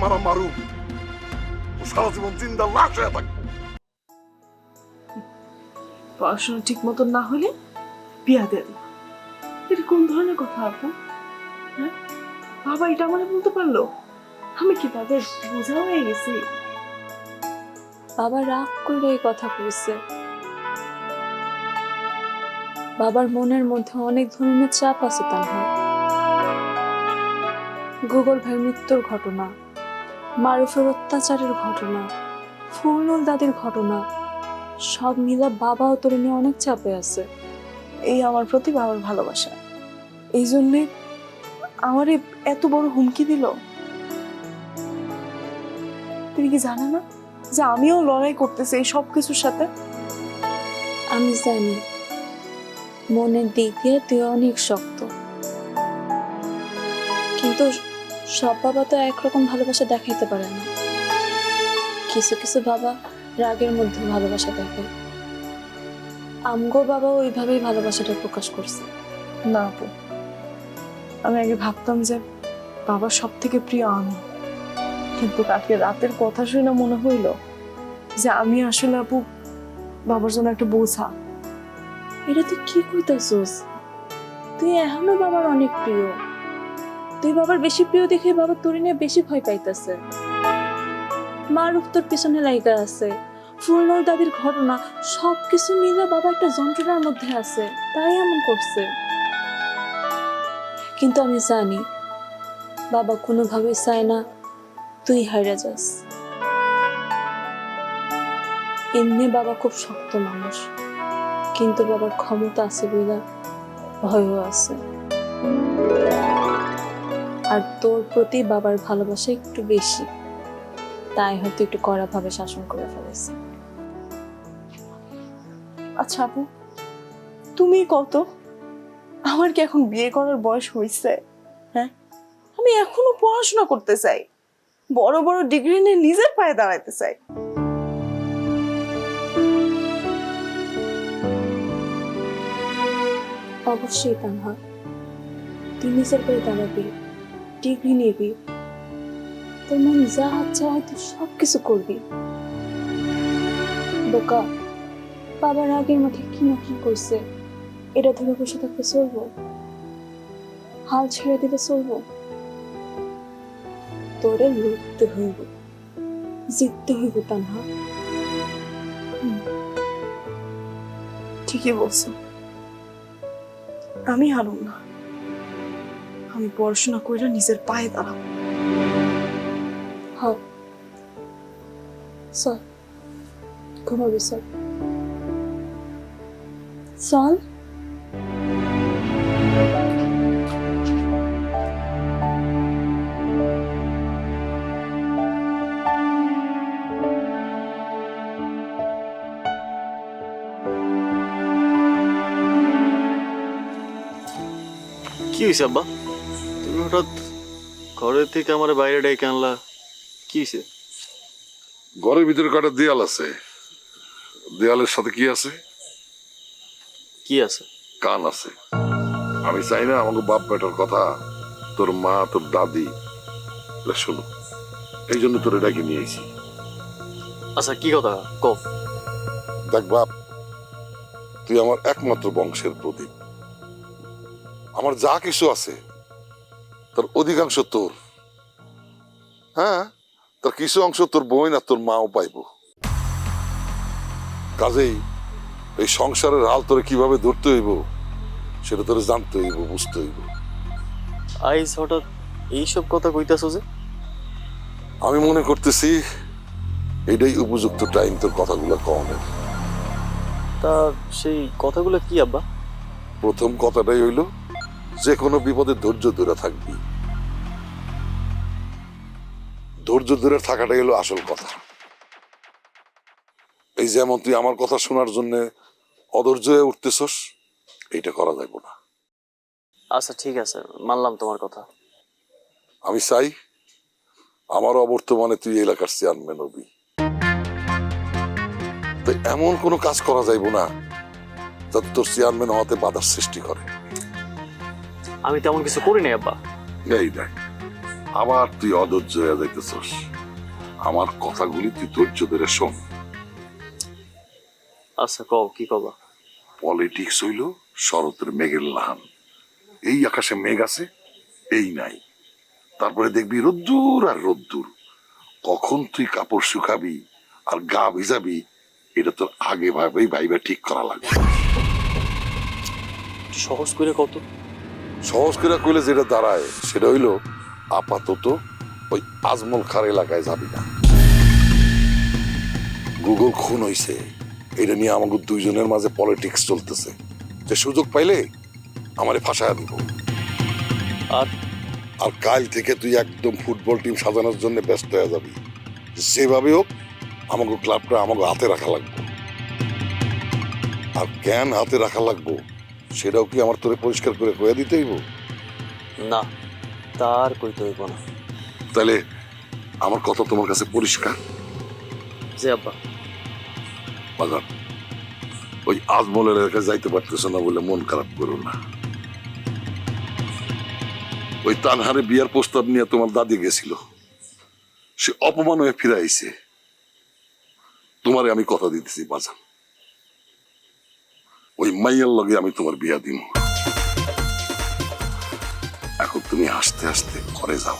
মারা মারু। ও সারা জীবন চিন্তা লাশ হয়ে থাকব। পড়াশোনা ঠিক মতন না হলে বিয়া দেন এটা কোন ধরনের কথা আপু? হ্যাঁ? বাবা এটা আমার বলতে পারল? আমি কি তাদের বোঝা হয়ে গেছি? বাবা রাগ করে এই কথা কইছে বাবার মনের মধ্যে অনেক ধরনের চাপ আছে তানহা গুগল ভাই মৃত্যুর ঘটনা। মারুফের অত্যাচারের ঘটনা ফুলনুল দাদির ঘটনা, সব মিলে বাবা ও তোর নিয়ে অনেক চাপে আছে। এই আমার প্রতি বাবার ভালোবাসা। এই জন্যে আমারে এত বড় হুমকি দিল। তুমি কি জানে না যে আমিও লড়াই করতেছি এই সব কিছুর সাথে? আমি জানি। মনের দিক দিয়ে তুই অনেক শক্ত। কিন্তু সব বাবা তো একরকম ভালোবাসা দেখাইতে পারে না। কিছু কিছু বাবা রাগের মধ্যে ভালোবাসা দেখে। আমগো বাবা ওইভাবেই ভালোবাসাটা প্রকাশ করছে। না আপু আমি আগে ভাবতাম যে বাবার সব থেকে প্রিয় আমি। কিন্তু কালকে রাতের কথা শুনে মনে হইল যে আমি আসলে আপু বাবার জন্য একটা বোঝা এটা তুই কি কইতাছস? তুই এখনও বাবার অনেক প্রিয়। তুই বাবার বেশি প্রিয় দেখে বাবা তোর নিয়ে বেশি ভয় পাইতাছে। মারুফ তোর পিছনে লাইগা আছে। ফুলনল দাদির ঘটনা সবকিছু মিলে বাবা একটা যন্ত্রণার মধ্যে আছে, তাই এমন করছে। কিন্তু আমি জানি, বাবা কোনোভাবেই চায় না তুই হাইরা যাস। এমনি বাবা খুব শক্ত মানুষ, কিন্তু বাবার ক্ষমতা আছে বইলা ভয়ও আছে। আর তোর প্রতি বাবার ভালোবাসা একটু বেশি। তাই হয়তো একটু কড়া ভাবে শাসন করে ফেলেছে। আচ্ছা আপু, তুমি কত? আমার কি এখন বিয়ে করার বয়স হয়েছে হ্যাঁ? আমি এখনও পড়াশোনা করতে চাই। বড় বড় ডিগ্রি নিয়ে নিজের পায়ে দাঁড়াইতে চাই। অবশ্যই তানহা, তুই নিজের পায়ে দাঁড়াবি। ডিগ্রি নিবি। তোর মন যা চায় তুই সব কিছু করবি। বোকা, বাবার আগের মাঠে কি না কি করছে, এটা ধরে বসে থাকতে চলবো। হাল ছেড়ে দিতে চলবো। তোরে লড়তে হইব, জিততে হইব তানহা। ঠিকই বলছো। আমি হারুম না। আমি পড়াশোনা করে নিজের পায়ে দাঁড়াবো। হ্যাঁ চল ঘুমাবি চল চল কি হয়েছে আব্বা? ঘরের থেকে আমার বাইরে ডেকে আনলা। কি হয়েছে ঘরের ভিতরে কটা দেয়াল আছে? দেয়ালের সাথে কি আছে? কি আছে? কান আছে। আমি চাই না আমাকে বাপ বেটার কথা তোর মা তোর দাদি শোনো এই জন্য তোর ডাকি নিয়েছি আচ্ছা কি কথা? কও দেখ বাপ তুই আমার একমাত্র বংশের প্রদীপ। আমার যা কিছু আছে তার অধিকাংশ তোর। হ্যাঁ? তার কিছু অংশ তোর বোন আর তোর মাও পাইবো। কাজেই এই সংসারের হাল তোরে কীভাবে ধরতে হইব সেটা তোরে জানতে হইব বুঝতে হইব। আইস হঠাৎ এইসব কথা কইতাছো যে? আমি মনে করতেছি এটাই উপযুক্ত টাইম তোর কথাগুলো কমের তা সেই কথাগুলো কি আব্বা? প্রথম কথাটাই হইল যে কোনো বিপদে ধৈর্য ধরে থাকবি। ধৈর্য ধরে থাকাটাই হলো আসল কথা। এই যেমন তুই আমার কথা শোনার জন্য অধৈর্য হয়ে উঠতেছস এইটা করা যাইব না। আচ্ছা ঠিক আছে মানলাম তোমার কথা। আমি চাই আমার অবর্তমানে তুই এলাকার চেয়ারম্যান হবি। তো এমন কোনো কাজ করা যাইব না যাতে তোর চেয়ারম্যান হওয়াতে বাধার সৃষ্টি করে। আমি তেমন কিছু করি নাই আব্বা। এই দেখ আবার তুই অধৈর্য হয়ে যাইতেছস। আমার কথাগুলি তুই ধৈর্য ধরে শোন। আচ্ছা কও কি কবা? পলিটিক্স হইল শরতের মেঘের লাহান। এই আকাশে মেঘ আছে এই নাই। তারপরে দেখবি রোদ্দুর আর রোদ্দুর। কখন তুই কাপড় শুকাবি আর গা ভিজাবি এটা তোর আগে ভাবেই ভাইবা ঠিক করা লাগবে। সহজ করে কত সহজ করে কইলে যেটা দাঁড়ায় সেটা হইল আপাতত ওই আজমল খার এলাকায় যাবি না। গুগল খুন হইছে। এটা নিয়ে আমাকে দুইজনের মাঝে পলিটিক্স চলতেছে। যে সুযোগ পাইলে আমারে ফাঁসায় দিব। আর? আর কাল থেকে তুই একদম ফুটবল টিম সাজানোর জন্য ব্যস্ত হয়ে যাবি। যেভাবে হোক আমাকে ক্লাবটা আমাকে হাতে রাখা লাগবে। আর জ্ঞান হাতে রাখা লাগবো? সেটাও কি আমার তোরে পরিষ্কার করে কয়ে দিতে হইব? না তার কইতে হইব না। তাহলে আমার কথা তোমার কাছে পরিষ্কার? যে আব্বা। বাজার ওই আজমলের এলাকায় যাইতে পারতেছ না বলে মন খারাপ করো না। ওই তানহারে বিয়ার প্রস্তাব নিয়ে তোমার দাদি গেছিল। সে অপমান হয়ে ফিরে আইছে। তোমারে আমি কথা দিতেছি বাজান। ওই মাইয়ের লগে আমি তোমার বিয়া দিন এখন তুমি হাসতে হাসতে ঘরে যাও।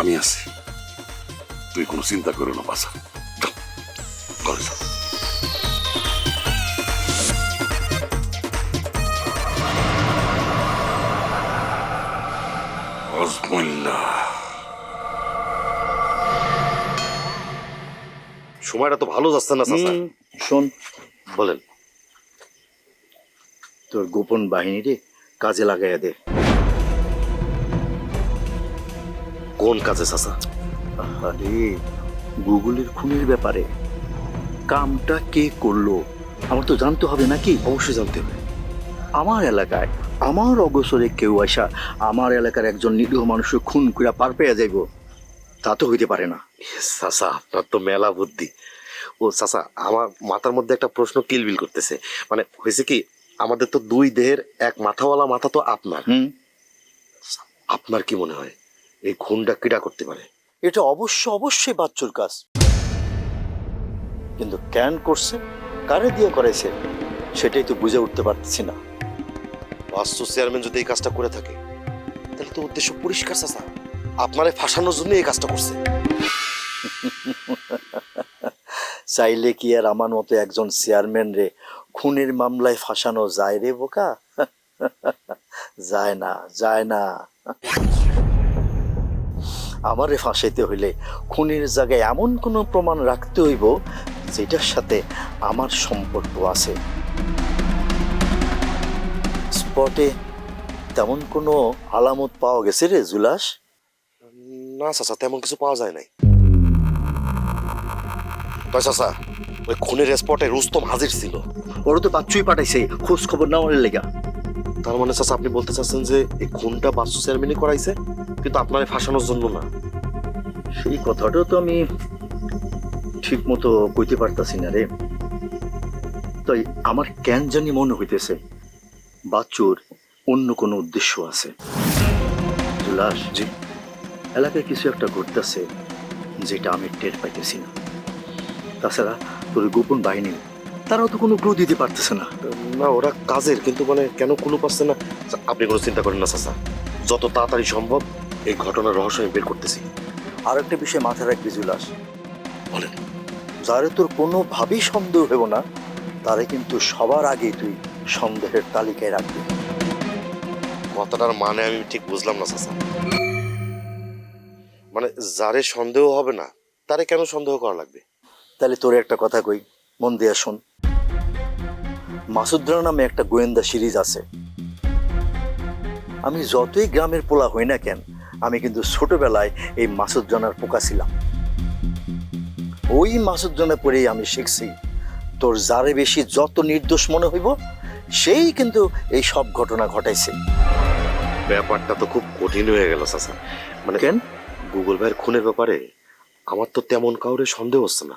আমি আছি। তুই কোনো চিন্তা করো না বাসা ঘরে যাও। সময়টা তো ভালো যাচ্ছে না শোন। বলেন। তোর গোপন বাহিনীরে কাজে লাগাইয়া দে। কোন কাজে চাচা? আরে গুগলের খুনের ব্যাপারে। কামটা কে করল আমার তো জানতে হবে নাকি? অবশ্যই জানতে হবে। আমার এলাকায় আমার অগোচরে কেউ আসা আমার এলাকার একজন নিরীহ মানুষের খুন করে পার পেয়ে যাইব তা তো হইতে পারে না। চাচা আপনার তো মেলা বুদ্ধি। ও চাচা আমার মাথার মধ্যে একটা প্রশ্ন কিলবিল করতেছে। মানে হয়েছে কি আমাদের তো দুই দেহের এক মাথাওয়ালা মাথা তো আপনার। আপনার কি মনে হয়? এই খুনটা কিরা করতে পারে? এটা অবশ্য অবশ্যই বাচ্চুর কাজ। কিন্তু ক্যান করছে? কারে দিয়ে করেছে সেটাই তো বুঝে উঠতে পারতেছি না। বাস্তু চেয়ারম্যান যদি এই কাজটা করে থাকে তাহলে তো উদ্দেশ্য পরিষ্কার চাচা। আপনারে ফাঁসানোর জন্য এই কাজটা করছে। চাইলে কি আর আমার মতো একজন চেয়ারম্যান রে খুনের মামলায় ফাঁসানো যায় রে বোকা? যায় না যায় না। আমারে ফাঁসাইতে হইলে খুনের জায়গায় এমন কোনো প্রমাণ রাখতে হইব যেটার সাথে আমার সম্পর্ক আছে। স্পটে তেমন কোনো আলামত পাওয়া গেছে রে জুলাস? না, চাচা, তেমন কিছু পাওয়া যায় নাই। চাচা ওই খুনের স্পটে রুস্তম হাজির ছিল। ওরা তো বাচ্চুই পাঠাইছে খোঁজ খবর নেওয়ার লেগা। তার মানে চাচা আপনি বলতে চাচ্ছেন যে এই খুনটা বাস্তু চেয়ারম্যানই করাইছে কিন্তু আপনারে ফাঁসানোর জন্য না? সেই কথাটাও তো আমি ঠিক মতো কইতে পারতাছি না রে। তাই আমার কেন জানি মনে হইতেছে বাচ্চুর অন্য কোনো উদ্দেশ্য আছে। জি। এলাকায় কিছু একটা ঘটতেছে যেটা আমি টের পাইতেছি না। তাছাড়া তোর গোপন বাহিনী তারাও তো কোনো ক্লু দিতে পারতেছে না। না ওরা কাজের কিন্তু মানে কেন কোনো পাচ্ছে না? আপনি কোনো চিন্তা করেন না চাচা যত তাড়াতাড়ি সম্ভব এই ঘটনার রহস্য আমি বের করতেছি। আর একটা বিষয় মাথায় রাখবি জুলাস। বলেন। যারে তোর কোনোভাবেই সন্দেহ হইব না তারে কিন্তু সবার আগে তুই সন্দেহের তালিকায় রাখবি। কথাটার মানে আমি ঠিক বুঝলাম না চাচা মানে যারে সন্দেহ হবে না তারে কেন সন্দেহ করা লাগবে? তাহলে তোর একটা কথা কই মন দিয়ে শোন। মাসুদ্রা নামে একটা গোয়েন্দা সিরিজ আছে। আমি যতই গ্রামের পোলা হই না কেন আমি কিন্তু ছোটবেলায় এই মাসুদ্রানার পোকা ছিলাম। ওই মাসুদ্রানা পরেই আমি শিখছি তোর যারে বেশি যত নির্দোষ মনে হইব সেই কিন্তু এই সব ঘটনা ঘটাইছে। ব্যাপারটা তো খুব কঠিন হয়ে গেল চাচা। মানে কেন? গুগল ভাইয়ের খুনের ব্যাপারে আমার তো তেমন কাউরে সন্দেহ হচ্ছে না।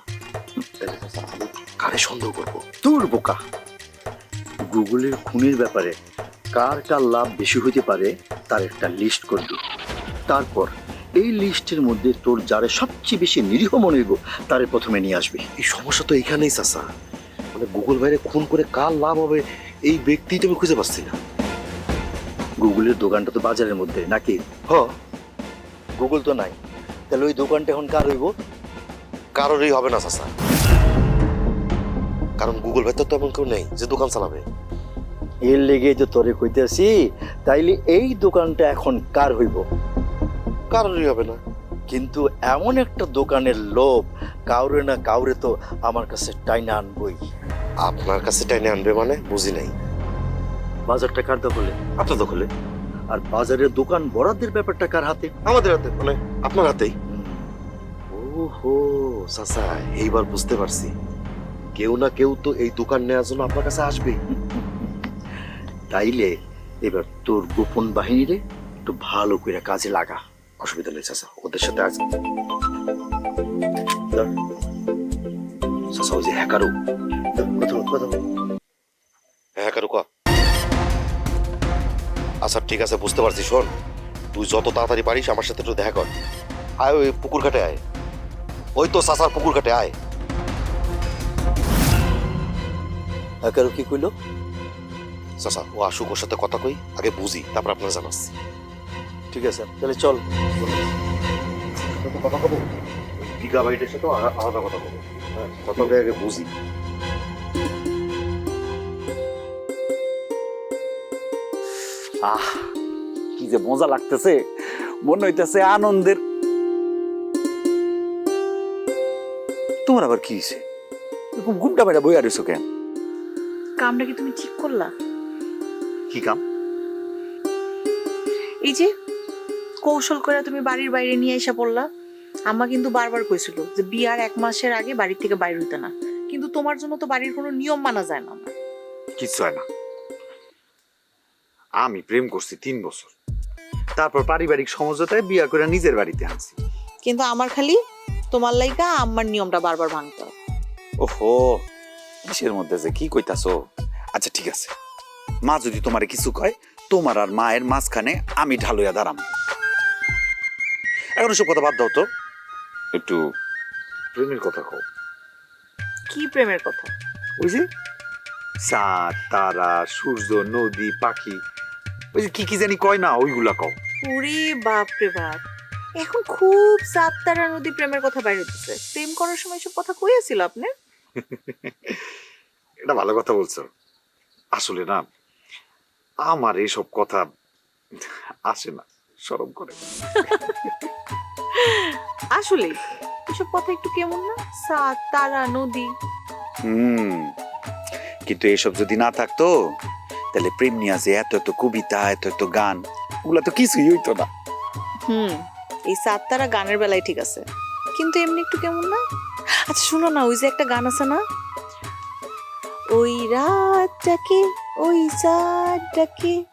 কারে সন্দেহ করব। তোর বোকা। গুগলের খুনের ব্যাপারে কার কার লাভ বেশি হতে পারে তার একটা লিস্ট করবি তারপর এই লিস্টের মধ্যে তোর যারে সবচেয়ে বেশি নিরীহ মনে হইব তারে প্রথমে নিয়ে আসবি। এই সমস্যা তো এখানেই চাচা। মানে গুগল ভাইরে খুন করে কার লাভ হবে এই ব্যক্তিটা আমি খুঁজে পাচ্ছি না। গুগলের দোকানটা তো বাজারের মধ্যে নাকি? হ। গুগল তো নাই। তাহলে ওই দোকানটা এখন কার হইব? কারোরই হবে না চাচা। কারণ গুগল ভাই তো তেমন কেউ নেই যে দোকান চালাবে। এর লেগে তো তোরে কইতেছি তাইলে এই দোকানটা এখন কার হইব? কারোরই হবে না। কিন্তু এমন একটা দোকানের লোভ কাউরে না কাউরে তো আমার কাছে টাইনা আনবই। আপনার কাছে টাইনে আনবে মানে বুঝি নাই। বাজারটা কার দখলে? আপনার দখলে? আর বাজারের দোকান বরাদ্দের ব্যাপারটা কার হাতে? আমাদের হাতে মানে আপনার হাতেই। ওহো চাচা এইবার বুঝতে পারছি। কেউ না কেউ তো এই দোকান নেওয়ার জন্য আপনার কাছে আসবেই। তাইলে এবার তোর গোপন বাহিনীরে একটু ভালো করে কাজে লাগা। অসুবিধা নেই, চাচা, ওদের সাথে আজ চাচা, ওই যে হ্যাকারও। কথা ক? আচ্ছা ঠিক আছে, বুঝতে পারছি, শোন। তুই যত তাড়াতাড়ি পারিস, আমার সাথে একটু দেখা কর। আয় ওই পুকুর ঘাটে আয়। ওই তো চাচার পুকুর ঘাটে, আয়। হ্যাকারও কি কইলো? চাচা ও আসুক ওর সাথে কথা কই আগে বুঝি তারপর আপনার জানাচ্ছি ঠিক আছে তাহলে চল। কথা সাথে আলাদা কথা বলব হ্যাঁ কথা আগে বুঝি। আহ কি যে মজা লাগতেছে। মনে হইতেছে আনন্দের। তোমার আবার কি হয়েছে এরকম ঘুমটা বেড়া বই আর কেন? কামটা কি তুমি ঠিক করলা? কি কাম? এই যে কৌশল করে তুমি বাড়ির বাইরে নিয়ে এসে পড়লা। আম্মা কিন্তু বারবার কইছিল যে বিয়ার এক মাসের আগে বাড়ি থেকে বাইরে হইতে না। কিন্তু তোমার জন্য তো বাড়ির কোনো নিয়ম মানা যায় না আমার কিচ্ছু হয় না। আমি প্রেম করছি তিন বছর। তারপর পারিবারিক সমঝোতায় বিয়া করে নিজের বাড়িতে আনছি। কিন্তু আমার খালি তোমার লাইগা আম্মার নিয়মটা বারবার ভাঙতে হয়। ওহো কিসের মধ্যে যে কি কইতাছো? আচ্ছা ঠিক আছে। মা যদি তোমারে কিছু কয় তোমার আর মায়ের মাঝখানে আমি ঢালুয়া দাঁড়াম। এখন সব কথা বাদ দাও তো। একটু প্রেমের কথা কও। কি প্রেমের কথা? ওই যে চাঁদ তারা সূর্য নদী পাখি ওই যে কি কি জানি কয় না ওইগুলা কও। ওরে বাপ রে বাপ! এখন খুব সাততারা নদী প্রেমের কথা বাইরে হতেছে প্রেম করার সময় সব কথা কইয়াছিল আপনি এটা ভালো কথা বলছো। আসলে না আমার এইসব কথা আসে না সরম করে। আসলে এসব কথা একটু কেমন না? সাত তারা নদী। হুম কিন্তু এসব যদি না থাকতো তাহলে প্রেম নিয়ে আছে এত এত কবিতা এত এত গান ওগুলা তো কিছুই হইতো না। হুম এই সাত তারা গানের বেলায় ঠিক আছে। কিন্তু এমনি একটু কেমন না? আচ্ছা শুনো না, ওই যে একটা গান আছে না? ওই রাতটাকে, ওই চাঁদটাকে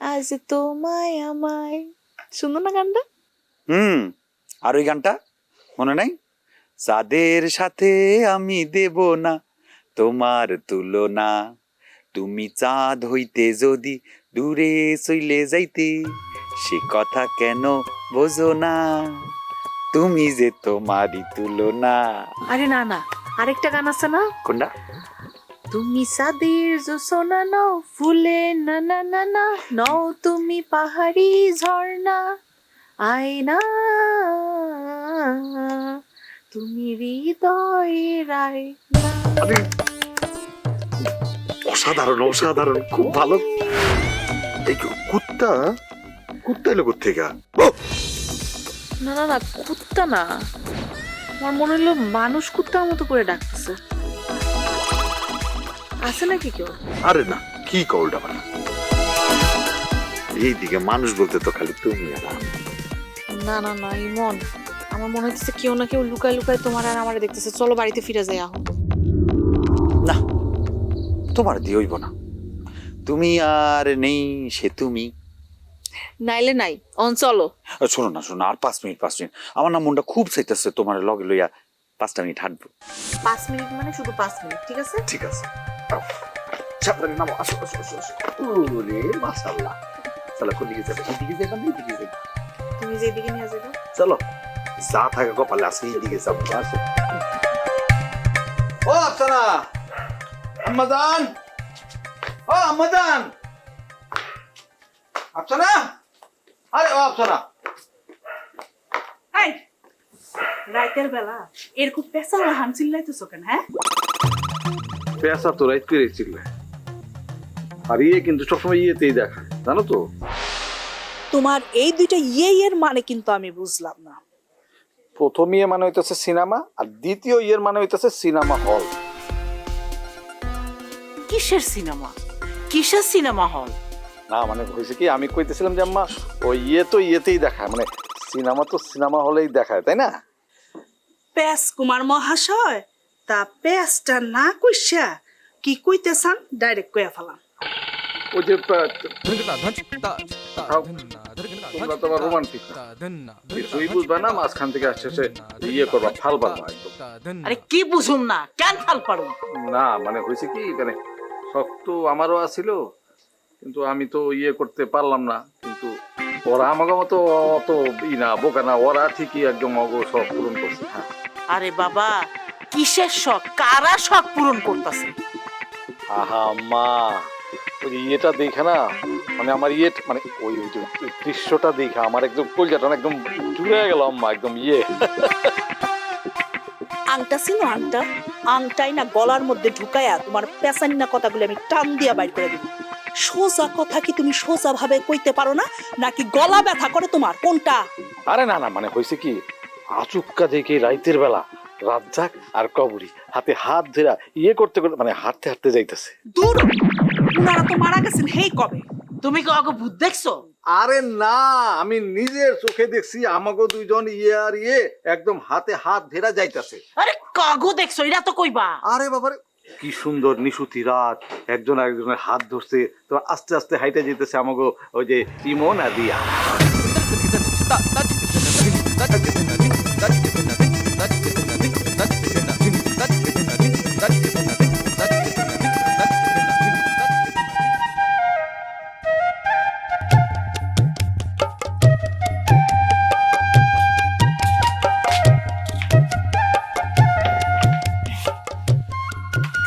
আজ তোমায় আমায় শুনো না গানটা? হুম, আর ওই গানটা? মনে নাই? যাদের সাথে আমি দেব না তোমার তুলনা। তুমি চাঁদ হইতে যদি দূরে চইলে যাইতে, সে কথা কেন বোঝো না? তুমি যে তোমারই তুলনা। আরে না না আরেকটা গান আছে না? কোনটা? তুমি সাদের জোসনা নও ফুলে না না না না নও তুমি পাহাড়ি ঝর্ণা আয়না। তুমি হৃদয়ে রায় আরে অসাধারণ অসাধারণ খুব ভালো। এই কুত্তা? কুত্তা এলো কোথেকে না না না কুত্তা না। আমার মনে হলো মানুষ কুত্তার মতো করে ডাকতেছে। আছে নাকি কেউ? আরে না কি কলটা বানা এইদিকে মানুষ বলতে তো খালি তুমি আর আমি। না না না ইমন আমার মনে হচ্ছে কেউ না কেউ লুকায় লুকায় তোমার আর আমার দেখতেছে। চলো বাড়িতে ফিরে যাই আহ। না তোমার দিয়ে হইব না তুমি আর নেই সে তুমি। নাইলে নাই অন চলো। শোনো না শোনো আর পাঁচ মিনিট পাঁচ মিনিট। আমার না মনটা খুব চাইতেছে তোমার লগে লইয়া পাঁচটা মিনিট হাঁটবো। পাঁচ মিনিট মানে শুধু পাঁচ মিনিট ঠিক আছে? ঠিক আছে। সাবধানে নামো আসো আসো আসো আসো। ওরে মাশাআল্লাহ। চলো কোন দিকে যাবে? এইদিকে যাবে না এইদিকে যাবে? তুমি যেদিকে নিয়ে যাবে। চলো যা থাকে কপালে আছে এইদিকে যাব আসো। ও আফসানা আম্মাজান! ও আম্মাজান! আফসানা আরে ও আফসানা এই রাতের বেলা এরকম পেশা হান চিল্লাইতেছো কেন হ্যাঁ? পেঁচা তো রাইত করে চিল্লায়। আর ইয়ে কিন্তু সবসময় ইয়েতেই দেখায় জানো তো? তোমার এই দুইটা ইয়ে এর মানে কিন্তু আমি বুঝলাম না। প্রথম ইয়ে মানে হইতেছে সিনেমা আর দ্বিতীয় ইয়ের মানে হইতেছে সিনেমা হল। কিসের সিনেমা? কিসের সিনেমা হল? না মানে হয়েছে কি আমি কইতেছিলাম যে আম্মা ওই ইয়ে তো ইয়েতেই দেখায় মানে সিনেমা তো সিনেমা হলেই দেখায় তাই না? পেস কুমার মহাশয় তা পেসটা না কইসা কি কইতেছান? ডাইরেক্ট কইয়া ফেলাম। ওই যে তোমরা তো রোমান্টিক কিছুই বুঝবে না মাঝখান থেকে আসছে সে ইয়ে করবা ফাল পারবা আরে কি বুঝুম না কেন ফাল পারুম না মানে হয়েছে কি মানে শখ তো আমারও আছিল কিন্তু আমি তো ইয়ে করতে পারলাম না কিন্তু ওরা আমাকে মতো অত ই না বোকা না ওরা ঠিকই একদম অগ শখ পূরণ করছে। হ্যাঁ। আরে বাবা কিসের শখ? কারা শখ পূরণ করতেছে? আহা মা ওই ইয়েটা দেখে না মানে আমার ইয়ে মানে ওই ওই দৃশ্যটা দেখে আমার একদম না একদম জুড়ে গেল আম্মা একদম ইয়ে। আংটা ছিল আংটা? আংটাই না গলার মধ্যে ঢুকায়া তোমার পেছানি না কথাগুলো আমি টান দিয়া বাইর করে দিব। সোজা কথা কি তুমি সোজা ভাবে কইতে পারো না? নাকি গলা ব্যথা করে তোমার? কোনটা? আরে না না মানে হয়েছে কি? আচুক্কা দেখে রাইতের বেলা রাজ্জাক আর কবরি হাতে হাত ধরা ইয়ে করতে করতে মানে হাঁটতে হাঁটতে যাইতেছে। দূর! উনারা তো মারা গেছেন হেই কবে? তুমি কি অগ ভূত দেখছ? আরে না আমি নিজের চোখে দেখছি আমাকে দুইজন ইয়ে আর ইয়ে একদম হাতে হাত ধেরা যাইতাছে। আরে কাগো দেখছ এটা তো কইবা। আরে বাবারে কি সুন্দর নিশুতি রাত একজন একজনের হাত ধরছে তো আস্তে আস্তে হাইটে যেতেছে আমাকে ওই যে ইমন আর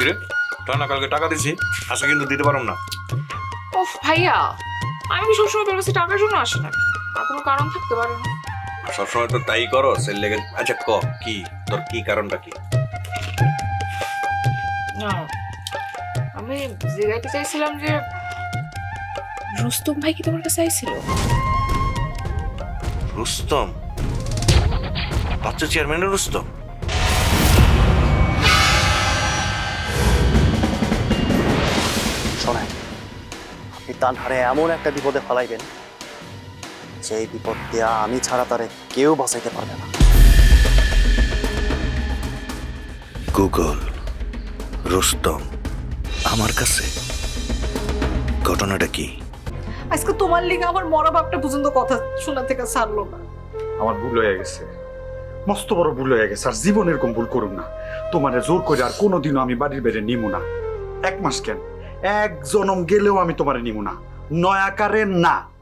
কিরে না কালকে টাকা দিছি আজকে কিন্তু দিতে পারুম না। ওফ ভাইয়া আমি কি সবসময় তোর কাছে টাকার জন্য আসি না আর কোনো কারণ থাকতে পারে না। সবসময় তো তাই করো সেল লেগে আচ্ছা ক? কি? তোর কি কারণটা কি? না আমি জিজ্ঞাসা চাইছিলাম যে রুস্তম ভাই কি তোমার কাছে আইছিল? রুস্তম? বাচ্চা চেয়ারম্যানের রুস্তম? তানহারে এমন একটা বিপদে ফেলাইবেন যেই বিপদ দেয়া আমি ছাড়া তারে কেউ বাঁচাইতে পারবে না। গুগল রুস্তম আমার কাছে ঘটনাটা কি? আজকে তোমার লিগে আমার মরা বাপটা পর্যন্ত কথা শোনা থেকে ছাড়লো না। আমার ভুল হয়ে গেছে। মস্ত বড় ভুল হয়ে গেছে আর জীবন এরকম ভুল করুন না। তোমারে জোর করে আর কোনোদিনও আমি বাড়ির বেড়ে নিমু না। এক মাস কেন? এক জনম গেলেও আমি তোমার নিমু না। নয়াকারের না।